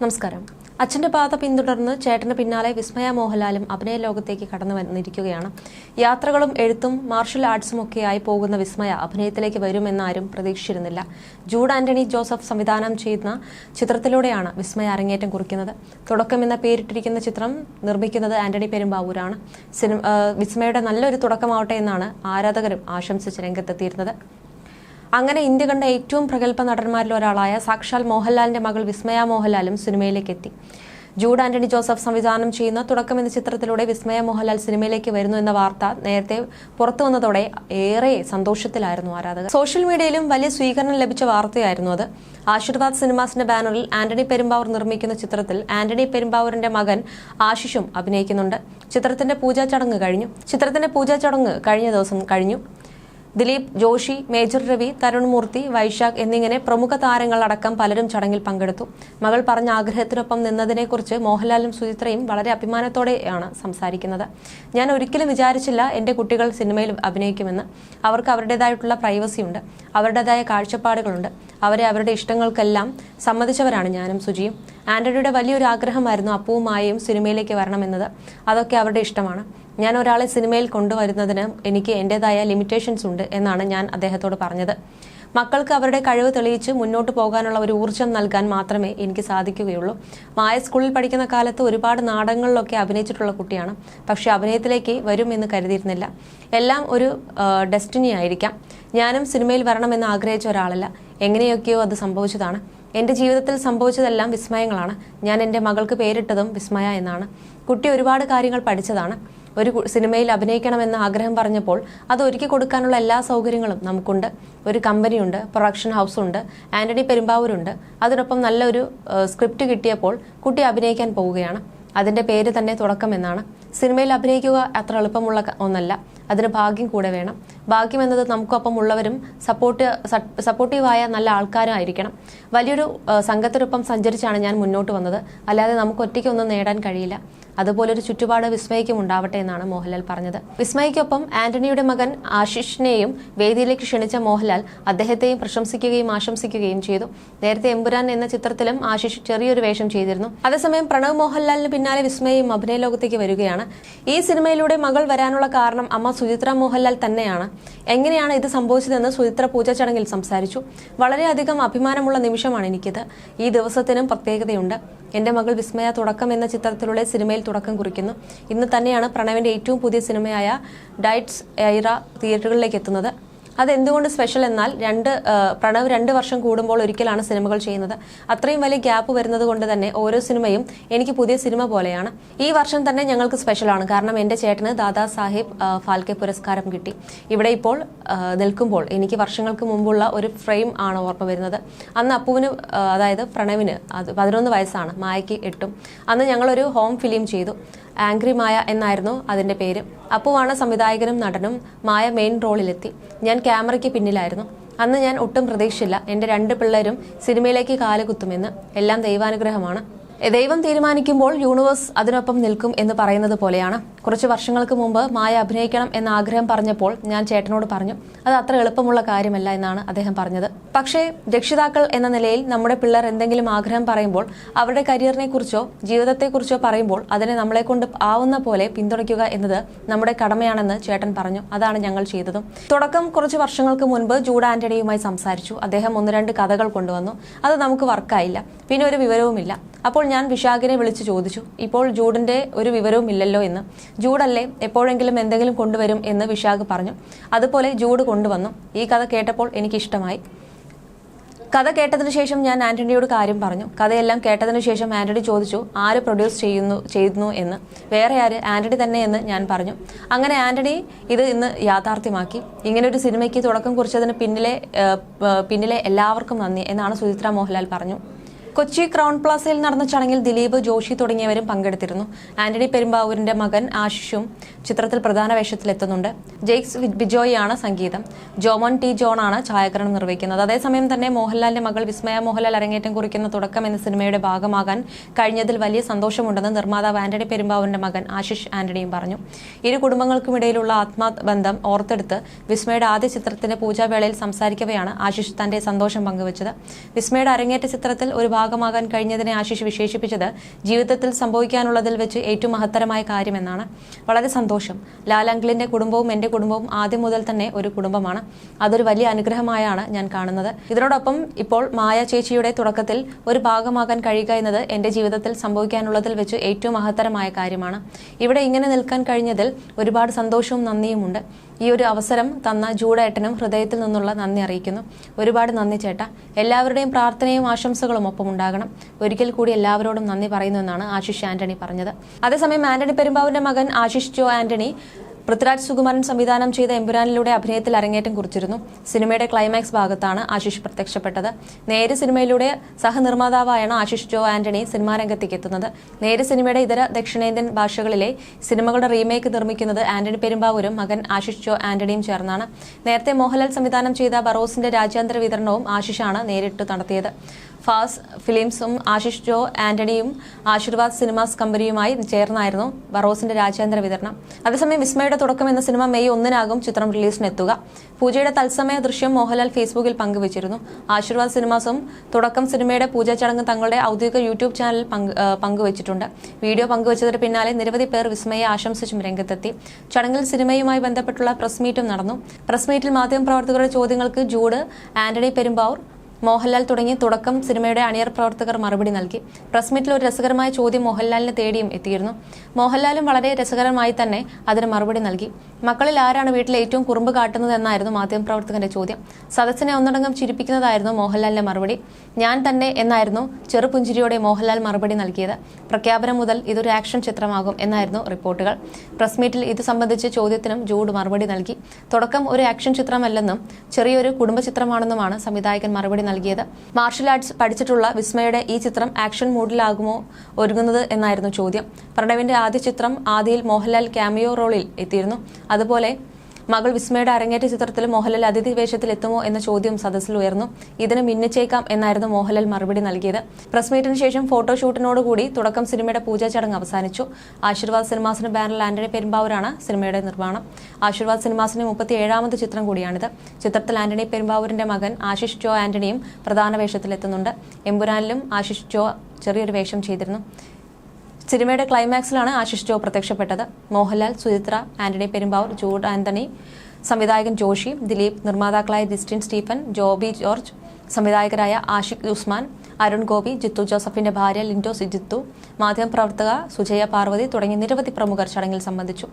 നമസ്കാരം. അച്ഛന്റെ പാത പിന്തുടർന്ന് ചേട്ടന് പിന്നാലെ വിസ്മയ മോഹൻലാലും അഭിനയ ലോകത്തേക്ക് കടന്നു വന്നിരിക്കുകയാണ്. യാത്രകളും എഴുത്തും മാർഷൽ ആർട്സും ഒക്കെയായി പോകുന്ന വിസ്മയ അഭിനയത്തിലേക്ക് വരുമെന്നാരും പ്രതീക്ഷിച്ചിരുന്നില്ല. ജൂഡ് ആന്റണി ജോസഫ് സംവിധാനം ചെയ്യുന്ന ചിത്രത്തിലൂടെയാണ് വിസ്മയ അരങ്ങേറ്റം കുറിക്കുന്നത്. തുടക്കം എന്ന പേരിട്ടിരിക്കുന്ന ചിത്രം നിർമ്മിക്കുന്നത് ആന്റണി പെരുമ്പാവൂരാണ്. സിനിമ വിസ്മയുടെ നല്ലൊരു തുടക്കമാവട്ടെ എന്നാണ് ആരാധകരും ആശംസിച്ച് രംഗത്തെത്തിയിരുന്നത്. അങ്ങനെ ഇന്ത്യ കണ്ട ഏറ്റവും പ്രഗത്ഭ നടന്മാരിൽ ഒരാളായ സാക്ഷാൽ മോഹൻലാലിന്റെ മകൾ വിസ്മയ മോഹൻലാലും സിനിമയിലേക്ക് എത്തി. ജൂഡ് ആന്റണി ജോസഫ് സംവിധാനം ചെയ്യുന്ന തുടക്കം എന്ന ചിത്രത്തിലൂടെ വിസ്മയ മോഹൻലാൽ സിനിമയിലേക്ക് വരുന്നു എന്ന വാർത്ത നേരത്തെ പുറത്തു വന്നതോടെ ഏറെ സന്തോഷത്തിലായിരുന്നു ആരാധകർ. സോഷ്യൽ മീഡിയയിലും വലിയ സ്വീകരണം ലഭിച്ച വാർത്തയായിരുന്നു അത്. ആശീർവാദ് സിനിമാസിന്റെ ബാനറിൽ ആന്റണി പെരുമ്പാവൂർ നിർമ്മിക്കുന്ന ചിത്രത്തിൽ ആന്റണി പെരുമ്പാവൂരിന്റെ മകൻ ആശിഷും അഭിനയിക്കുന്നുണ്ട്. ചിത്രത്തിന്റെ പൂജാ ചടങ്ങ് കഴിഞ്ഞു. ചിത്രത്തിന്റെ പൂജാ ചടങ്ങ് കഴിഞ്ഞ ദിവസം കഴിഞ്ഞു. ദിലീപ് ജോഷി മേജർ രവി തരുൺ മൂർത്തി വൈശാഖ് എന്നിങ്ങനെ പ്രമുഖ താരങ്ങൾ അടക്കം പലരും ചടങ്ങിൽ പങ്കെടുത്തു. മകൾ പറഞ്ഞ ആഗ്രഹത്തിനൊപ്പം നിന്നതിനെക്കുറിച്ച് മോഹൻലാലും സുചിത്രയും വളരെ അഭിമാനത്തോടെയാണ് സംസാരിക്കുന്നത്. ഞാൻ ഒരിക്കലും വിചാരിച്ചില്ല എന്റെ കുട്ടികൾ സിനിമയിൽ അഭിനയിക്കുമെന്ന്. അവർക്ക് അവരുടേതായിട്ടുള്ള പ്രൈവസിയുണ്ട് അവരുടേതായ കാഴ്ചപ്പാടുകളുണ്ട്. അവരെ അവരുടെ ഇഷ്ടങ്ങൾക്കെല്ലാം സമ്മതിച്ചവരാണ് ഞാനും സുജിയും. ആന്റണിയുടെ വലിയൊരു ആഗ്രഹമായിരുന്നു അപ്പുവും മായയും സിനിമയിലേക്ക് വരണമെന്നത്. അതൊക്കെ അവരുടെ ഇഷ്ടമാണ്. ഞാൻ ഒരാളെ സിനിമയിൽ കൊണ്ടുവരുന്നതിന് എനിക്ക് എന്റെതായ ലിമിറ്റേഷൻസ് ഉണ്ട് എന്നാണ് ഞാൻ അദ്ദേഹത്തോട് പറഞ്ഞത്. മക്കൾക്ക് അവരുടെ കഴിവ് തെളിയിച്ച് മുന്നോട്ട് പോകാനുള്ള ഒരു ഊർജം നൽകാൻ മാത്രമേ എനിക്ക് സാധിക്കുകയുള്ളൂ. മായ സ്കൂളിൽ പഠിക്കുന്ന കാലത്ത് ഒരുപാട് നാടകങ്ങളിലൊക്കെ അഭിനയിച്ചിട്ടുള്ള കുട്ടിയാണ്. പക്ഷേ അഭിനയത്തിലേക്ക് വരും എന്ന് കരുതിയിരുന്നില്ല. എല്ലാം ഒരു ഡെസ്റ്റിനി ആയിരിക്കാം. ഞാനും സിനിമയിൽ വരണമെന്ന് ആഗ്രഹിച്ച ഒരാളല്ല. എങ്ങനെയൊക്കെയോ അത് സംഭവിച്ചതാണ്. എന്റെ ജീവിതത്തിൽ സംഭവിച്ചതെല്ലാം വിസ്മയങ്ങളാണ്. ഞാൻ എന്റെ മകൾക്ക് പേരിട്ടതും വിസ്മയ എന്നാണ്. കുട്ടി ഒരുപാട് കാര്യങ്ങൾ പഠിച്ചതാണ്. ഒരു സിനിമയിൽ അഭിനയിക്കണമെന്ന് ആഗ്രഹം പറഞ്ഞപ്പോൾ അത് ഒരുക്കി കൊടുക്കാനുള്ള എല്ലാ സൗകര്യങ്ങളും നമുക്കുണ്ട്. ഒരു കമ്പനിയുണ്ട് പ്രൊഡക്ഷൻ ഹൗസ് ഉണ്ട് ആന്റണി പെരുമ്പാവൂരുണ്ട്. അതിനൊപ്പം നല്ലൊരു സ്ക്രിപ്റ്റ് കിട്ടിയപ്പോൾ കുട്ടി അഭിനയിക്കാൻ പോവുകയാണ്. അതിന്റെ പേര് തന്നെ തുടക്കം എന്നാണ് സിനിമയിൽ അഭിനയിക്കുക അത്ര എളുപ്പമുള്ള ഒന്നല്ല. അതിന് ഭാഗ്യം കൂടെ വേണം. ഭാഗ്യം എന്നത് നമുക്കൊപ്പം ഉള്ളവരും സപ്പോർട്ട് സപ്പോർട്ടീവായ നല്ല ആൾക്കാരും ആയിരിക്കണം വലിയൊരു സംഘത്തിനൊപ്പം സഞ്ചരിച്ചാണ് ഞാൻ മുന്നോട്ട് വന്നത്. അല്ലാതെ നമുക്ക് ഒറ്റയ്ക്കൊന്നും നേടാൻ കഴിയില്ല. അതുപോലൊരു ചുറ്റുപാട് വിസ്മയ്ക്കും ഉണ്ടാവട്ടെ എന്നാണ് മോഹൻലാൽ പറഞ്ഞത്. വിസ്മയ്ക്കൊപ്പം ആന്റണിയുടെ മകൻ ആശിഷിനെയും വേദിയിലേക്ക് ക്ഷണിച്ച മോഹൻലാൽ അദ്ദേഹത്തെയും പ്രശംസിക്കുകയും ആശംസിക്കുകയും ചെയ്തു. നേരത്തെ എമ്പുരാൻ എന്ന ചിത്രത്തിലും ആശിഷ് ചെറിയൊരു വേഷം ചെയ്തിരുന്നു. അതേസമയം പ്രണവ് മോഹൻലാലിന് പിന്നാലെ വിസ്മയയും അഭിനയ ലോകത്തേക്ക് വരികയാണ്. ഈ സിനിമയിലൂടെ മകൾ വരാനുള്ള കാരണം അമ്മ സുചിത്ര മോഹൻലാൽ തന്നെയാണ്. എങ്ങനെയാണ് ഇത് സംഭവിച്ചതെന്ന് സുചിത്ര പൂജ ചടങ്ങിൽ സംസാരിച്ചു. വളരെയധികം അഭിമാനമുള്ള നിമിഷമാണ് എനിക്കിത്. ഈ ദിവസത്തിനും പ്രത്യേകതയുണ്ട്. എന്റെ മകൾ വിസ്മയ തുടക്കം എന്ന ചിത്രത്തിലൂടെ സിനിമയിൽ തുടക്കം കുറിക്കുന്നു. ഇന്ന് തന്നെയാണ് പ്രണവിന്റെ ഏറ്റവും പുതിയ സിനിമയായ ഡൈറ്റ്സ് ഐറ തിയേറ്ററുകളിലേക്ക് എത്തുന്നത്. അതെന്തുകൊണ്ട് സ്പെഷ്യൽ എന്നാൽ രണ്ട് പ്രണവ് രണ്ട് വർഷം കൂടുമ്പോൾ ഒരിക്കലാണ് സിനിമകൾ ചെയ്യുന്നത്. അത്രയും വലിയ ഗ്യാപ്പ് വരുന്നത് കൊണ്ട് തന്നെ ഓരോ സിനിമയും എനിക്ക് പുതിയ സിനിമ പോലെയാണ്. ഈ വർഷം തന്നെ ഞങ്ങൾക്ക് സ്പെഷ്യലാണ് കാരണം എന്റെ ചേട്ടന് ദാദാ സാഹിബ് ഫാൽക്കെ പുരസ്കാരം കിട്ടി. ഇവിടെ ഇപ്പോൾ നിൽക്കുമ്പോൾ എനിക്ക് വർഷങ്ങൾക്ക് മുമ്പുള്ള ഒരു ഫ്രെയിം ആണ് ഓർമ്മ വരുന്നത്. അന്ന് അപ്പുവിന് അതായത് പ്രണവിന് അത് പതിനൊന്ന് വയസ്സാണ് മായയ്ക്ക് എട്ടും. അന്ന് ഞങ്ങളൊരു ഹോം ഫിലിം ചെയ്തു. ആംഗ്രി മായ എന്നായിരുന്നു അതിന്റെ പേര്. അപ്പുവാണ് സംവിധായകനും നടനും മായ മെയിൻ റോളിലെത്തി. ഞാൻ ക്യാമറയ്ക്ക് പിന്നിലായിരുന്നു. അന്ന് ഞാൻ ഒട്ടും പ്രതീക്ഷയില്ല. എന്റെ രണ്ട് പിള്ളേരും സിനിമയിലേക്ക് കാലുകുത്തുമെന്ന് എല്ലാം ദൈവാനുഗ്രഹമാണ്. ദൈവം തീരുമാനിക്കുമ്പോൾ യൂണിവേഴ്സ് അതിനൊപ്പം നിൽക്കും എന്ന് പറയുന്നത് പോലെയാണ്. കുറച്ച് വർഷങ്ങൾക്ക് മുമ്പ് മായ അഭിനയിക്കണം എന്ന ആഗ്രഹം പറഞ്ഞപ്പോൾ ഞാൻ ചേട്ടനോട് പറഞ്ഞു അത് അത്ര എളുപ്പമുള്ള കാര്യമല്ല എന്നാണ് അദ്ദേഹം പറഞ്ഞത്. പക്ഷേ രക്ഷിതാക്കൾ എന്ന നിലയിൽ നമ്മുടെ പിള്ളേർ എന്തെങ്കിലും ആഗ്രഹം പറയുമ്പോൾ അവരുടെ കരിയറിനെ കുറിച്ചോ ജീവിതത്തെക്കുറിച്ചോ പറയുമ്പോൾ അതിനെ നമ്മളെ കൊണ്ട് ആവുന്ന പോലെ പിന്തുണയ്ക്കുക എന്നത് നമ്മുടെ കടമയാണെന്ന് ചേട്ടൻ പറഞ്ഞു. അതാണ് ഞങ്ങൾ ചെയ്തതും. തുടക്കം കുറച്ച് വർഷങ്ങൾക്ക് മുൻപ് ജൂഡ് ആന്റണിയുമായി സംസാരിച്ചു. അദ്ദേഹം ഒന്ന് രണ്ട് കഥകൾ കൊണ്ടുവന്നു. അത് നമുക്ക് വർക്കായില്ല. പിന്നെ ഒരു വിവരവുമില്ല. അപ്പോൾ ഞാൻ വിശാഖിനെ വിളിച്ചു ചോദിച്ചു ഇപ്പോൾ ജൂഡിന്റെ ഒരു വിവരവും ഇല്ലല്ലോ എന്ന്. ജൂഡല്ലേ എപ്പോഴെങ്കിലും എന്തെങ്കിലും കൊണ്ടുവരും എന്ന് വിശാഖ് പറഞ്ഞു. അതുപോലെ ജൂഡ് കൊണ്ടുവന്നു. ഈ കഥ കേട്ടപ്പോൾ എനിക്കിഷ്ടമായി. കഥ കേട്ടതിനു ശേഷം ഞാൻ ആന്റണിയോട് കാര്യം പറഞ്ഞു. കഥയെല്ലാം കേട്ടതിനു ശേഷം ആന്റണി ചോദിച്ചു ആര് പ്രൊഡ്യൂസ് ചെയ്യുന്നു ചെയ്യുന്നു എന്ന്? വേറെ ആര്? ആന്റണി തന്നെ എന്ന് ഞാൻ പറഞ്ഞു. അങ്ങനെ ആന്റണി ഇത് ഇന്ന് യാഥാർത്ഥ്യമാക്കി. ഇങ്ങനെ ഒരു സിനിമയ്ക്ക് തുടക്കം കുറിച്ചതിന് പിന്നിലെ പിന്നിലെ എല്ലാവർക്കും നന്ദി എന്നാണ് സുചിത്ര മോഹൻലാൽ പറഞ്ഞു. കൊച്ചി ക്രൗൺ പ്ലാസയിൽ നടന്ന ചടങ്ങിൽ ദിലീപ് ജോഷി തുടങ്ങിയവരും പങ്കെടുത്തിരുന്നു. ആന്റണി പെരുമ്പാവൂരിന്റെ മകൻ ആശിഷും ചിത്രത്തിൽ പ്രധാന വേഷത്തിലെത്തുന്നുണ്ട് ജെയ്ക്സ് ബിജോയിയാണ് സംഗീതം. ജോമോൻ ടി ജോൺ ആണ് ഛായാഗ്രഹണം നിർവഹിക്കുന്നത്. അതേസമയം തന്നെ മോഹൻലാലിന്റെ മകൾ വിസ്മയ മോഹൻലാൽ അരങ്ങേറ്റം കുറിക്കുന്ന തുടക്കം എന്ന സിനിമയുടെ ഭാഗമാകാൻ കഴിഞ്ഞതിൽ വലിയ സന്തോഷമുണ്ടെന്ന് നിർമ്മാതാവ് ആന്റണി പെരുമ്പാവൂരിന്റെ മകൻ ആശിഷ് ആന്റണിയും പറഞ്ഞു. ഇരു കുടുംബങ്ങൾക്കുമിടയിലുള്ള ആത്മബന്ധം ഓർത്തെടുത്ത് വിസ്മയുടെ ആദ്യ ചിത്രത്തിന്റെ പൂജാവേളയിൽ സംസാരിക്കവെയാണ് ആശിഷ് തന്റെ സന്തോഷം പങ്കുവച്ചത്. വിസ്മയുടെ അരങ്ങേറ്റ ചിത്രത്തിൽ ഒരു ഭാഗമാകാൻ കഴിഞ്ഞതിനെ ആശിഷ് വിശേഷിപ്പിച്ചത് ജീവിതത്തിൽ സംഭവിക്കാനുള്ളതിൽ വെച്ച് ഏറ്റവും മഹത്തരമായ കാര്യമെന്നാണ്. വളരെ സന്തോഷം. ലാൽ അങ്കിളിന്റെ കുടുംബവും എന്റെ കുടുംബവും ആദ്യം മുതൽ തന്നെ ഒരു കുടുംബമാണ്. അതൊരു വലിയ അനുഗ്രഹമായാണ് ഞാൻ കാണുന്നത്. ഇതിനോടൊപ്പം ഇപ്പോൾ മായ ചേച്ചിയുടെ തുടക്കത്തിൽ ഒരു ഭാഗമാകാൻ കഴിയുക എന്നത് എന്റെ ജീവിതത്തിൽ സംഭവിക്കാനുള്ളതിൽ വെച്ച് ഏറ്റവും മഹത്തരമായ കാര്യമാണ്. ഇവിടെ ഇങ്ങനെ നിൽക്കാൻ കഴിഞ്ഞതിൽ ഒരുപാട് സന്തോഷവും നന്ദിയുമുണ്ട്. ഈ ഒരു അവസരം തന്ന ജൂഡേട്ടനും ഹൃദയത്തിൽ നിന്നുള്ള നന്ദി അറിയിക്കുന്നു. ഒരുപാട് നന്ദി ചേട്ടാ. എല്ലാവരുടെയും പ്രാർത്ഥനയും ആശംസകളും ഒപ്പം ഉണ്ടാകണം. ഒരിക്കൽ കൂടി എല്ലാവരോടും നന്ദി പറയുന്നു എന്നാണ് ആശിഷ് ആന്റണി പറഞ്ഞത്. അതേസമയം ആന്റണി പെരുമ്പാവൂരിന്റെ മകൻ ആശിഷ് ജോ ആന്റണി പൃഥ്വിരാജ് സുകുമാരൻ സംവിധാനം ചെയ്ത എമ്പുരാനിലൂടെ അഭിനയത്തിൽ അരങ്ങേറ്റം കുറിച്ചിരുന്നു. സിനിമയുടെ ക്ലൈമാക്സ് ഭാഗത്താണ് ആശിഷ് പ്രത്യക്ഷപ്പെട്ടത്. നേര് സിനിമയിലൂടെ സഹനിർമ്മാതാവായാണ് ആശിഷ് ജോ ആന്റണി സിനിമാ രംഗത്തേക്ക് എത്തുന്നത്. നേര് സിനിമയുടെ ഇതര ദക്ഷിണേന്ത്യൻ ഭാഷകളിലെ സിനിമകളുടെ റീമേക്ക് നിർമ്മിക്കുന്നത് ആന്റണി പെരുമ്പാവൂരും മകൻ ആശിഷ് ജോ ആന്റണിയും ചേർന്നാണ്. നേരത്തെ മോഹൻലാൽ സംവിധാനം ചെയ്ത ബറോസിന്റെ രാജ്യാന്തര വിതരണവും ആശിഷാണ് നേരിട്ട് നടത്തിയത്. ഫാസ് ഫിലിംസും ആശിഷ് ജോ ആന്റണിയും ആശീർവാദ് സിനിമാസ് കമ്പനിയുമായി ചേർന്നായിരുന്നു ബറോസിന്റെ രാജ്യാന്തര വിതരണം. അതേസമയം വിസ്മയുടെ തുടക്കം എന്ന സിനിമ മെയ് ഒന്നിനാകും ചിത്രം റിലീസിനെത്തുക. പൂജയുടെ തത്സമയ ദൃശ്യം മോഹൻലാൽ ഫേസ്ബുക്കിൽ പങ്കുവച്ചിരുന്നു. ആശീർവാദ് സിനിമാസും തുടക്കം സിനിമയുടെ പൂജാ ചടങ്ങ് തങ്ങളുടെ ഔദ്യോഗിക യൂട്യൂബ് ചാനൽ പങ്ക് പങ്കുവച്ചിട്ടുണ്ട്. വീഡിയോ പങ്കുവച്ചതിന് പിന്നാലെ നിരവധി പേർ വിസ്മയെ ആശംസിച്ചും രംഗത്തെത്തി. ചടങ്ങിൽ സിനിമയുമായി ബന്ധപ്പെട്ടുള്ള പ്രസ് മീറ്റും നടന്നു. പ്രസ് മീറ്റിൽ മാധ്യമപ്രവർത്തകരുടെ ചോദ്യങ്ങൾക്ക് ജൂഡ് ആന്റണി പെരുമ്പാവൂർ മോഹൻലാൽ തുടങ്ങി തുടക്കം സിനിമയുടെ അണിയർ പ്രവർത്തകർ മറുപടി നൽകി. പ്രസ് മീറ്റിൽ ഒരു രസകരമായ ചോദ്യം മോഹൻലാലിനെ തേടിയും എത്തിയിരുന്നു. മോഹൻലാലും വളരെ രസകരമായി തന്നെ അതിന് മറുപടി നൽകി. മക്കളിൽ ആരാണ് വീട്ടിൽ ഏറ്റവും കുറുമ്പ് കാട്ടുന്നത് എന്നായിരുന്നു മാധ്യമപ്രവർത്തകന്റെ ചോദ്യം. സദസ്സിനെ ഒന്നടങ്കം ചിരിപ്പിക്കുന്നതായിരുന്നു മോഹൻലാലിന്റെ മറുപടി. ഞാൻ തന്നെ എന്നായിരുന്നു ചെറുപുഞ്ചിരിയോടെ മോഹൻലാൽ മറുപടി നൽകിയത്. പ്രഖ്യാപനം മുതൽ ഇതൊരു ആക്ഷൻ ചിത്രമാകും എന്നായിരുന്നു റിപ്പോർട്ടുകൾ. പ്രസ് മീറ്റിൽ ഇത് സംബന്ധിച്ച് ചോദ്യത്തിനും ജൂഡ് മറുപടി നൽകി. തുടക്കം ഒരു ആക്ഷൻ ചിത്രമല്ലെന്നും ചെറിയൊരു കുടുംബ ചിത്രമാണെന്നുമാണ് സംവിധായകൻ മറുപടി നൽകിയത്. മാർഷൽ ആർട്സ് പഠിച്ചിട്ടുള്ള വിസ്മയുടെ ഈ ചിത്രം ആക്ഷൻ മൂഡിലാകുമോ ഒരുങ്ങുന്നത് എന്നായിരുന്നു ചോദ്യം. പ്രണവിന്റെ ആദ്യ ചിത്രം ആദിയിൽ മോഹൻലാൽ ക്യാമിയോ റോളിൽ എത്തിയിരുന്നു. അതുപോലെ മകൾ വിസ്മയുടെ അരങ്ങേറ്റ ചിത്രത്തിൽ മോഹൻലാൽ അതിഥി വേഷത്തിൽ എത്തുമോ എന്ന ചോദ്യം സദസ്സിൽ ഉയർന്നു. ഇതിന് മിന്നിച്ചേക്കാം എന്നായിരുന്നു മോഹൻലാൽ മറുപടി നൽകിയത്. പ്രസ് മീറ്റിന് ശേഷം ഫോട്ടോഷൂട്ടിനോടുകൂടി തുടക്കം സിനിമയുടെ പൂജാ ചടങ്ങ് അവസാനിച്ചു. ആശീർവാദ് സിനിമാസിന് ബാനറിൽ ആന്റണി പെരുമ്പാവൂരാണ് സിനിമയുടെ നിർമ്മാണം. ആശീർവാദ് സിനിമാസിന്റെ മുപ്പത്തി ഏഴാമത് ചിത്രം കൂടിയാണിത്. ചിത്രത്തിൽ ആന്റണി പെരുമ്പാവൂരിന്റെ മകൻ ആശിഷ് ജോ ആന്റണിയും പ്രധാന വേഷത്തിലെത്തുന്നുണ്ട്. എമ്പുരാനിലും ആശിഷ് ജോ ചെറിയൊരു വേഷം ചെയ്തിരുന്നു. സിനിമയുടെ ക്ലൈമാക്സിലാണ് ആശിഷ് ജോ പ്രത്യക്ഷപ്പെട്ടത്. മോഹൻലാൽ സുചിത്ര ആന്റണി പെരുമ്പാവൂർ ജൂഡ് ആന്റണി സംവിധായകൻ ജോഷി ദിലീപ് നിർമ്മാതാക്കളായ ഡിസ്റ്റിൻ സ്റ്റീഫൻ ജോബി ജോർജ് സംവിധായകരായ ആഷിഖ് ഉസ്മാൻ അരുൺ ഗോപി ജിത്തു ജോസഫിന്റെ ഭാര്യ ലിൻഡോ ജിത്തു മാധ്യമപ്രവർത്തക സുജയ പാർവതി തുടങ്ങി നിരവധി പ്രമുഖർ ചടങ്ങിൽ സംബന്ധിച്ചു.